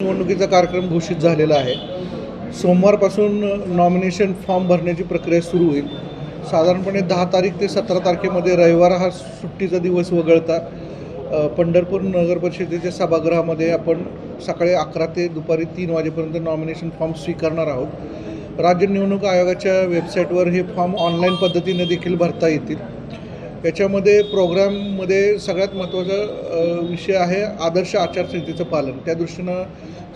निवडणुकीचा कार्यक्रम घोषित झालेला आहे. सोमवारपासून नॉमिनेशन फॉर्म भरण्याची प्रक्रिया सुरू होईल. साधारणपणे दहा तारीख ते सतरा तारखेमध्ये रविवार हा सुट्टीचा दिवस वगळता पंढरपूर नगर परिषदेच्या सभागृहामध्ये आपण सकाळी अकरा ते दुपारी तीन वाजेपर्यंत नॉमिनेशन फॉर्म स्वीकारणार आहोत. राज्य निवडणूक आयोगाच्या वेबसाईटवर हे फॉर्म ऑनलाईन पद्धतीने देखील भरता येतील. याच्यामध्ये प्रोग्राममध्ये सगळ्यात महत्त्वाचा विषय आहे आदर्श आचारसंहितेचं पालन. त्या दृष्टीनं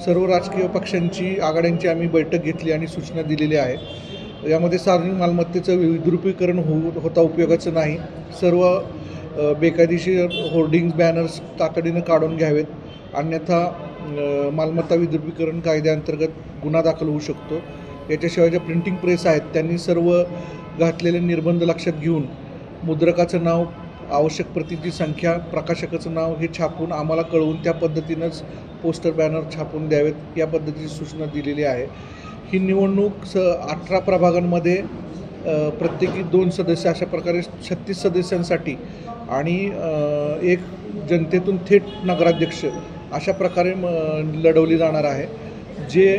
सर्व राजकीय पक्षांची आघाड्यांची आम्ही बैठक घेतली आणि सूचना दिलेल्या आहे. यामध्ये सार्वजनिक मालमत्तेचं विद्रुपीकरण होऊ होता उपयोगाचं नाही. सर्व बेकायदेशीर होर्डिंग्ज बॅनर्स तातडीनं काढून घ्यावेत. अन्यथा मालमत्ता विद्रुपीकरण कायद्याअंतर्गत गुन्हा दाखल होऊ शकतो. याच्याशिवाय ज्या प्रिंटिंग प्रेस आहेत त्यांनी सर्व घातलेले निर्बंध लक्षात घेऊन मुद्रकाचं नाव आवश्यक प्रतीची संख्या प्रकाशकाचं नाव हे छापून आम्हाला कळवून त्या पद्धतीनंच पोस्टर बॅनर छापून द्यावेत या पद्धतीची सूचना दिलेली आहे. ही निवडणूक स अठरा प्रभागांमध्ये प्रत्येकी दोन सदस्य अशा प्रकारे छत्तीस सदस्यांसाठी आणि एक जनतेतून थेट नगराध्यक्ष अशा प्रकारे म लढवली जाणार आहे. जे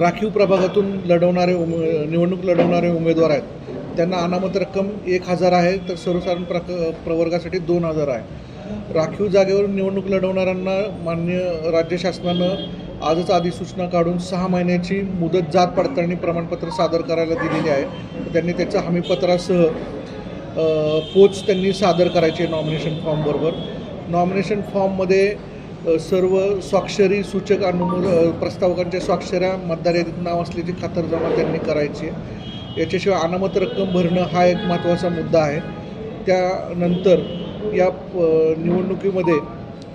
राखीव प्रभागातून लढवणारे उम निवडणूक लढवणारे उमेदवार आहेत त्यांना अनामत रक्कम एक हजार आहे तर सर्वसाधारण प्रक प्रवर्गासाठी दोन हजार आहे. राखीव जागेवर निवडणूक लढवणाऱ्यांना मान्य राज्य शासनानं आजच अधिसूचना काढून सहा महिन्याची मुदत जात पडताळणी प्रमाणपत्र सादर करायला दिलेली आहे. त्यांनी त्याच्या हमीपत्रासह पोच त्यांनी सादर करायचे नॉमिनेशन फॉर्मबरोबर नॉमिनेशन फॉर्ममध्ये सर्व स्वाक्षरी सूचक अनुमोद प्रस्तावकांच्या स्वाक्षऱ्या मतदार यादीत नाव असल्याची खातरजमा त्यांनी करायची आहे. याच्याशिवाय अनामत रक्कम भरणं हा एक महत्त्वाचा मुद्दा आहे. त्यानंतर या प- निवडणुकीमध्ये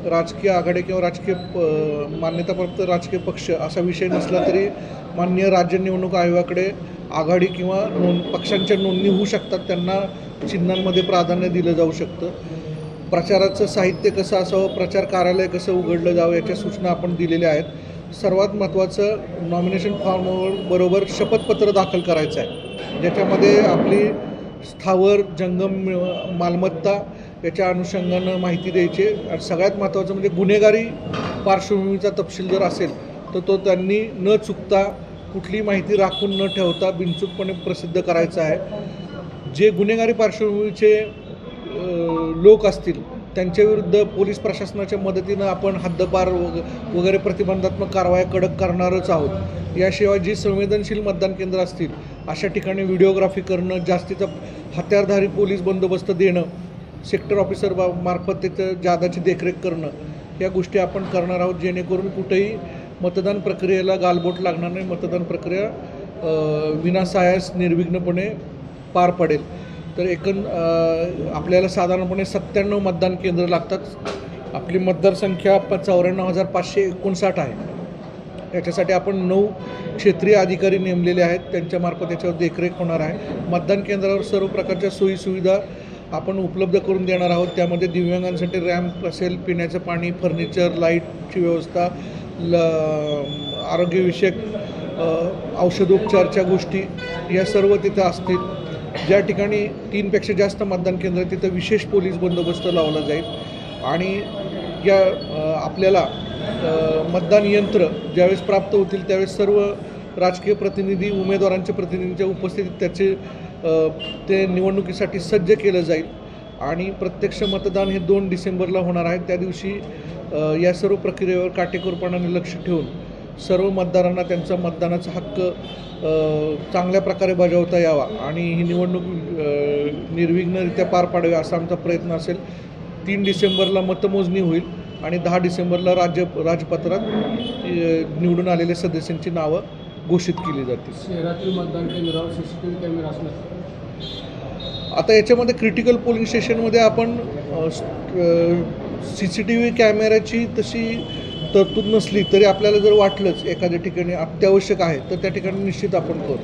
राजकीय आघाडी किंवा राजकीय प- मान्यताप्राप्त राजकीय पक्ष असा विषय नसला तरी मान्य राज्य निवडणूक आयोगाकडे आघाडी किंवा नोंद पक्षांच्या नोंदणी होऊ शकतात. त्यांना चिन्हांमध्ये प्राधान्य दिलं जाऊ शकतं. प्रचाराचं साहित्य कसं असावं प्रचार कार्यालय कसं उघडलं जावं याच्या सूचना आपण दिलेल्या आहेत. सर्वात महत्त्वाचं नॉमिनेशन फॉर्मवर बरोबर शपथपत्र दाखल करायचं आहे. ज्याच्यामध्ये आपली स्थावर जंगम मिळ- मालमत्ता याच्या अनुषंगानं माहिती द्यायची आणि सगळ्यात महत्त्वाचं म्हणजे गुन्हेगारी पार्श्वभूमीचा तपशील जर असेल तर तो त्यांनी न चुकता कुठली माहिती राखून न ठेवता बिनचूकपणे प्रसिद्ध करायचा आहे. जे गुन्हेगारी पार्श्वभूमीचे लोक असतील त्यांच्याविरुद्ध पोलीस प्रशासनाच्या मदतीनं आपण हद्दपार वग वगैरे प्रतिबंधात्मक कारवाया कडक करणारच आहोत. याशिवाय जी संवेदनशील मतदान केंद्र असतील अशा ठिकाणी व्हिडिओग्राफी करणं जास्तीचा हत्यारधारी पोलीस बंदोबस्त देणं सेक्टर ऑफिसर बा मार्फत त्याचं जादाची देखरेख करणं या गोष्टी आपण करणार आहोत जेणेकरून कुठेही मतदान प्रक्रियेला गालबोट लागणार नाही. मतदान प्रक्रिया विनासायास निर्विघ्नपणे पार पडेल. तर एकूण आपल्याला साधारणपणे सत्त्याण्णव मतदान केंद्र लागतात. आपली मतदारसंख्या प चौऱ्याण्णव हजार पाचशे एकोणसाठ आहे. याच्यासाठी आपण नऊ क्षेत्रीय अधिकारी नेमलेले आहेत. त्यांच्यामार्फत याच्यावर देखरेख होणार आहे. मतदान केंद्रावर सर्व प्रकारच्या सोयीसुविधा आपण उपलब्ध करून देणार आहोत. त्यामध्ये दिव्यांगांसाठी रॅम्प असेल पिण्याचं पाणी फर्निचर लाईटची व्यवस्था ल आरोग्यविषयक औषधोपचारच्या गोष्टी या सर्व तिथं असतील. ज्या ठिकाणी तीनपेक्षा जास्त मतदान केंद्र तिथं विशेष पोलीस बंदोबस्त लावला जाईल. आणि या आपल्याला मतदान यंत्र ज्यावेळेस प्राप्त होतील त्यावेळेस सर्व राजकीय प्रतिनिधी उमेदवारांच्या प्रतिनिधींच्या उपस्थितीत त्याचे ते निवडणुकीसाठी सज्ज केलं जाईल. आणि प्रत्यक्ष मतदान हे दोन डिसेंबरला होणार आहे. त्या दिवशी या सर्व प्रक्रियेवर काटेकोरपणाने लक्ष ठेवून सर्व मतदारांना त्यांचा मतदानाचा हक्क चांगल्या प्रकारे बजावता यावा आणि ही निवडणूक निर्विघ्नरित्या पार पाडावी असा आमचा प्रयत्न असेल. तीन डिसेंबरला मतमोजणी होईल आणि दहा डिसेंबरला राज्य राजपत्रात निवडून आलेल्या सदस्यांची नावं घोषित केली जातील. शहरातील मतदान केंद्रावर C C T V camera असणार. आता याच्यामध्ये क्रिटिकल पोलिंग स्टेशनमध्ये आपण सी सी टी व्ही कॅमेऱ्याची तशी तरतूद नसली तरी आपल्याला जर वाटलंच एखाद्या ठिकाणी अत्यावश्यक आहे तर त्या ठिकाणी निश्चित आपण करू.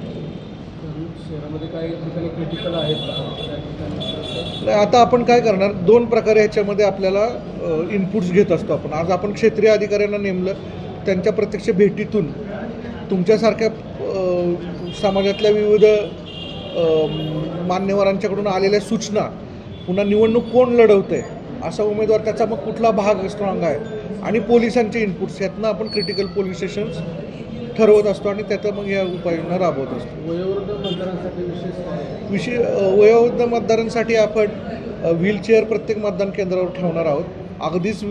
आता आपण काय करणार? दोन प्रकारे ह्याच्यामध्ये आपल्याला इनपुट्स घेत असतो आपण. आज आपण क्षेत्रीय अधिकाऱ्यांना नेमलं त्यांच्या प्रत्यक्ष भेटीतून तुमच्यासारख्या समाजातल्या विविध मान्यवरांच्याकडून आलेल्या सूचना पुन्हा निवडणूक कोण लढवतं आहे असा उमेदवार त्याचा मग कुठला भाग स्ट्रॉंग आहे? आणि पोलिसांचे इनपुट्स यातनं आपण क्रिटिकल पोलीस स्टेशन्स ठरवत असतो आणि त्यात मग या उपाययोजना राबवत असतो. वयोवृद्ध मतदारांसाठी विशेष अ, वयोवृद्ध मतदारांसाठी आपण व्हीलचेअर प्रत्येक मतदान केंद्रावर ठेवणार आहोत. अगदीच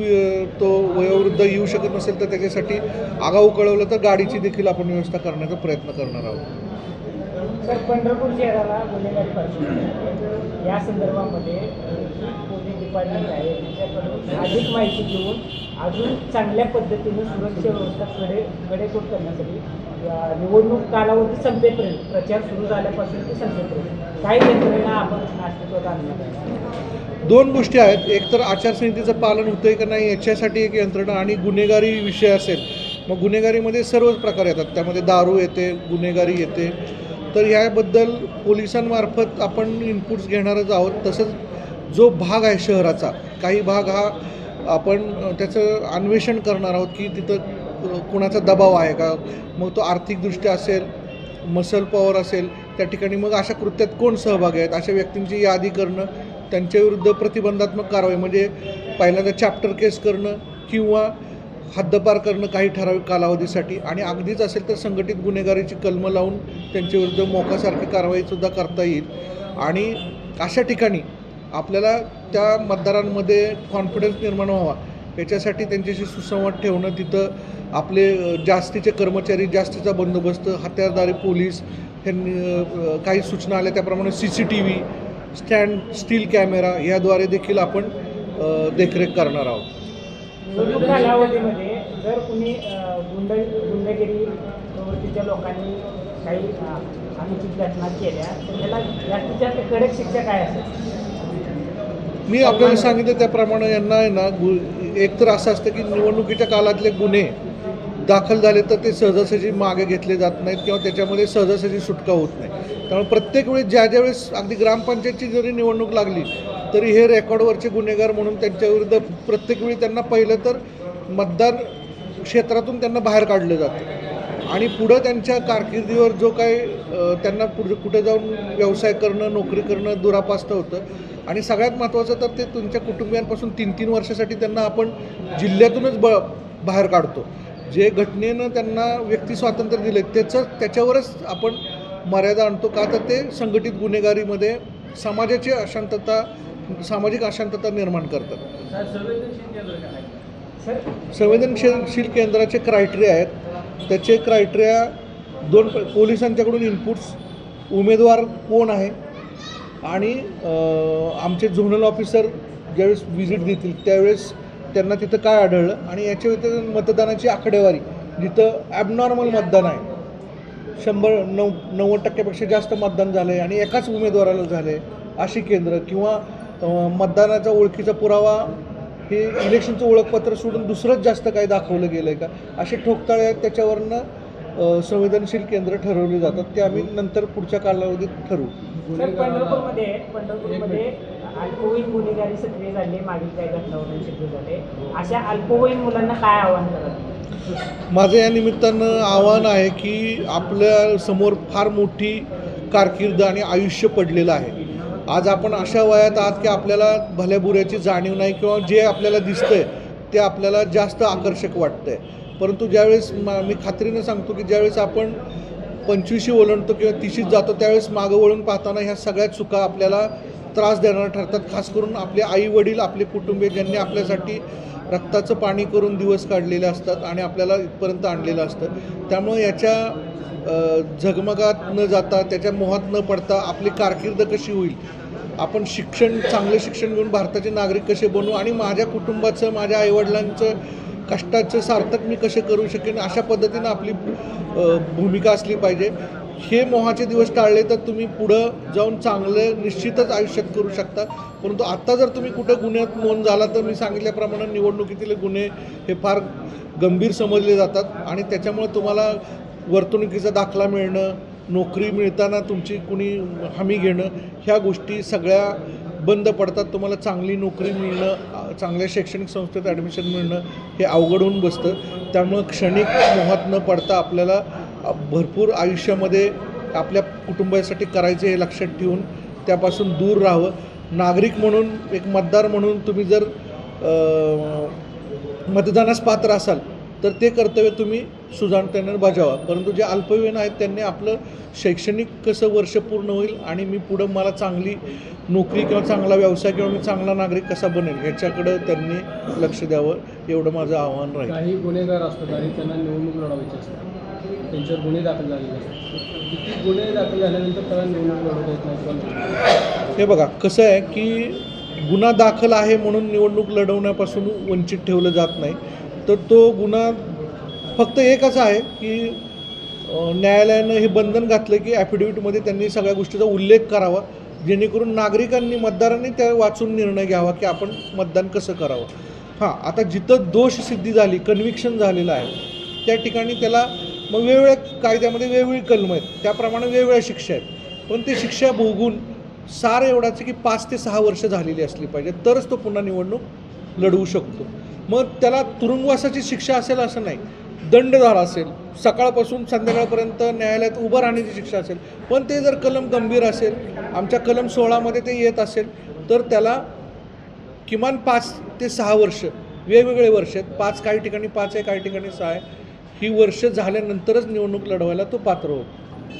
तो वयोवृद्ध येऊ शकत नसेल तर त्याच्यासाठी आगाऊ कळवलं तर गाडीची देखील आपण व्यवस्था करण्याचा प्रयत्न करणार आहोत. सर पंढरपूर शहराला गुन्हेगारी परिस्थिती या संदर्भामध्ये अ, पोलीस डिपार्टमेंट आहे. त्याच्याकडून अधिक माहिती घेऊन अजून चांगल्या पद्धतीने सुरक्षा व्यवस्था कडे कडेकोट करण्यासाठी निवडणूक कालावधी संपेपर्यंत प्रचार सुरू झाल्यापासून ते संपेपर्यंत काही यंत्रणा आपण अस्तित्वात आणणार आहे दोन गोष्टी आहेत. एक तर आचारसंहितेचं पालन होतं आहे का नाही याच्यासाठी एक यंत्रणा आणि गुन्हेगारी विषय असेल मग गुन्हेगारीमध्ये सर्वच प्रकार येतात. त्यामध्ये दारू येते गुन्हेगारी येते. तर ह्याबद्दल पोलिसांमार्फत आपण इनपुट्स घेणारच आहोत. तसंच जो भाग आहे शहराचा काही भाग हा आपण त्याचं अन्वेषण करणार आहोत की तिथं कुणाचा दबाव आहे का? मग तो आर्थिकदृष्ट्या असेल मसल पॉवर असेल त्या ठिकाणी मग अशा कृत्यात कोण सहभागी आहेत? अशा व्यक्तींची यादी करणं त्यांच्याविरुद्ध प्रतिबंधात्मक कारवाई म्हणजे पहिल्यांदा चॅप्टर केस करणं किंवा हद्दपार करणं काही ठराविक कालावधीसाठी. आणि अगदीच असेल तर संघटित गुन्हेगारीची कलमं लावून त्यांच्याविरुद्ध मोकासारखी कारवाईसुद्धा करता येईल. आणि अशा ठिकाणी आपल्याला त्या मतदारांमध्ये कॉन्फिडन्स निर्माण व्हावा. याच्यासाठी त्यांच्याशी सुसंवाद ठेवणं तिथं आपले जास्तीचे कर्मचारी जास्तीचा बंदोबस्त हत्यारदारी पोलीस हे काही सूचना आल्या त्याप्रमाणे C C T V stand still camera याद्वारे देखील आपण देखरेख करणार आहोत. कालावधीमध्ये जर कुणी अ, गुंड गुंडगिरी प्रवृत्तीच्या लोकांनी काही अ, अनुचित घटना केल्या तर त्याला जास्तीत जास्त कडक शिक्षा काय असेल? मी आपल्याला सांगितलं त्याप्रमाणे यांना आहे ना गु एक तर असं असतं की निवडणुकीच्या काळातले गुन्हे दाखल झाले तर ते सहजासहजी मागे घेतले जात नाहीत किंवा त्याच्यामध्ये सहजासहजी सुटका होत नाही. त्यामुळे प्रत्येक वेळेस ज्या ज्या वेळेस अगदी ग्रामपंचायतची जरी निवडणूक लागली तरी हे रेकॉर्डवरचे गुन्हेगार म्हणून त्यांच्याविरुद्ध प्रत्येक वेळी त्यांना पहिलं तर मतदार क्षेत्रातून त्यांना बाहेर काढलं जातं. आणि पुढं त्यांच्या कारकिर्दीवर जो काही त्यांना पुढे कुठे जाऊन व्यवसाय करणं नोकरी करणं दुरापास्त होतं. आणि सगळ्यात महत्त्वाचं तर ते तुमच्या कुटुंबियांपासून तीन तीन वर्षासाठी त्यांना आपण जिल्ह्यातूनच ब बाहेर काढतो. जे घटनेनं त्यांना व्यक्ती स्वातंत्र्य दिले त्याचं त्याच्यावरच आपण मर्यादा आणतो का? तर ते संघटित गुन्हेगारीमध्ये समाजाची अशांतता सामाजिक अशांतता निर्माण करतात. सर संवेदनशील केंद्राचे क्रायटेरिया आहेत. त्याचे क्रायटेरिया दोन प- पोलिसांच्याकडून इनपुट्स उमेदवार कोण आहे? आणि आमचे झोनल ऑफिसर ज्यावेळेस व्हिजिट देतील त्यावेळेस त्यांना तिथं काय आढळलं? आणि याच्या व्यतिरिक्त मतदानाची आकडेवारी जिथं ॲबनॉर्मल मतदान आहे. शंभर नऊ नव्वद टक्क्यापेक्षा जास्त मतदान झालं आहे आणि एकाच उमेदवाराला झालं आहे अशी केंद्र किंवा मतदानाचा ओळखीचा पुरावा हे इलेक्शनचं ओळखपत्र सोडून दुसरंच जास्त काही दाखवलं गेलं आहे का? असे ठोकताळे आहेत त्याच्यावरनं संवेदनशील केंद्र ठरवली जातात ते आम्ही नंतर पुढच्या कालावधीत ठरवू. पंढरपूरमध्ये पंढरपूरमध्ये अल्पवयीन गुन्हेगारी सक्रिय झाली मागील काही घटनावरून सक्रिय झाले अशा अल्पवयीन मुलांना काय आव्हान करत माझं या निमित्तानं आव्हान आहे की आपल्यासमोर फार मोठी कारकीर्द आणि आयुष्य पडलेलं आहे. आज आपण अशा वयात आहात की आपल्याला भल्याबुऱ्याची जाणीव नाही किंवा जे आपल्याला दिसतंय ते आपल्याला जास्त आकर्षक वाटतंय. परंतु ज्यावेळेस मा मी खात्रीनं सांगतो की ज्यावेळेस आपण पंचवीशी ओलांडतो किंवा तिशीत जातो त्यावेळेस मागं वळून पाहताना ह्या सगळ्या चुका आपल्याला त्रास देणारं ठरतात. खास करून आपले आई वडील आपले कुटुंबीय ज्यांनी आपल्यासाठी रक्ताचं पाणी करून दिवस काढलेले असतात आणि आपल्याला इथपर्यंत आणलेलं असतं. त्यामुळे याच्या झगमगात न जाता त्याच्या मोहात न पडता आपली कारकीर्द कशी होईल? आपण शिक्षण चांगलं शिक्षण घेऊन भारताचे नागरिक कसे बनवू आणि माझ्या कुटुंबाचं माझ्या आईवडिलांचं कष्टाचं सार्थक मी कसे करू शकेन? अशा पद्धतीनं आपली भूमिका असली पाहिजे. हे मोहाचे दिवस टाळले तर तुम्ही पुढं जाऊन चांगलं निश्चितच आयुष्यात करू शकता. परंतु आत्ता जर तुम्ही कुठं गुन्ह्यात नोंद झाला तर मी सांगितल्याप्रमाणे निवडणुकीतील गुन्हे हे फार गंभीर समजले जातात आणि त्याच्यामुळे तुम्हाला वर्तणुकीचा दाखला मिळणं नोकरी मिळताना तुमची कुणी हमी घेणं ह्या गोष्टी सगळ्या बंद पडतात. तुम्हाला चांगली नोकरी मिळणं चांगल्या शैक्षणिक संस्थेत ॲडमिशन मिळणं हे अवघड होऊन बसतं. त्यामुळं क्षणिक मोहात न पडता आपल्याला भरपूर आयुष्यामध्ये आपल्या कुटुंबासाठी करायचे हे लक्षात ठेवून त्यापासून दूर राहावं. नागरिक म्हणून एक मतदार म्हणून तुम्ही जर मतदानास पात्र असाल तर ते कर्तव्य तुम्ही सुजाणतेने बजावा. परंतु जे अल्पवयीन आहेत त्यांनी आपलं शैक्षणिक कसं वर्ष पूर्ण होईल आणि मी पुढं मला चांगली नोकरी किंवा चांगला व्यवसाय किंवा मी चांगला नागरिक कसा बनेल ह्याच्याकडं त्यांनी लक्ष द्यावं एवढं माझं आव्हान राहील. काही गुन्हेगार असतात आणि त्यांना निवडणूक लढवायची असते. त्यांच्यावर गुन्हे दाखल झालेले असतात. किती गुन्हे दाखल झाल्यानंतर त्याला निवडणूक लढवता येत हे बघा कसं आहे की गुन्हा दाखल आहे म्हणून निवडणूक लढवण्यापासून वंचित ठेवलं जात नाही. तर तो गुन्हा फक्त एकच आहे की न्यायालयानं हे बंधन घातलं की ॲफिडेव्हिटमध्ये त्यांनी सगळ्या गोष्टीचा उल्लेख करावा जेणेकरून नागरिकांनी मतदारांनी त्या वाचून निर्णय घ्यावा की आपण मतदान कसं करावं. हां आता जिथं दोष सिद्धी झाली कन्व्हिक्शन झालेलं आहे त्या ठिकाणी त्याला मग वेगवेगळ्या कायद्यामध्ये वेगवेगळी कलम आहेत त्याप्रमाणे वेगवेगळ्या शिक्षा आहेत. पण ते शिक्षा भोगून सार एवढाचं की पाच ते सहा वर्ष झालेली असली पाहिजे तरच तो पुन्हा निवडणूक लढवू शकतो. मग त्याला तुरुंगवासाची शिक्षा असेल असं नाही. दंडधार असेल. सकाळपासून संध्याकाळपर्यंत न्यायालयात उभं राहण्याची शिक्षा असेल. पण ते जर कलम गंभीर असेल आमच्या कलम सोळामध्ये ते येत असेल तर त्याला किमान पाच ते सहा वर्ष वेगवेगळे वर्ष आहेत. पाच काही ठिकाणी पाच आहे काही ठिकाणी सहा आहे. ही वर्ष झाल्यानंतरच निवडणूक लढवायला तो पात्र होतो.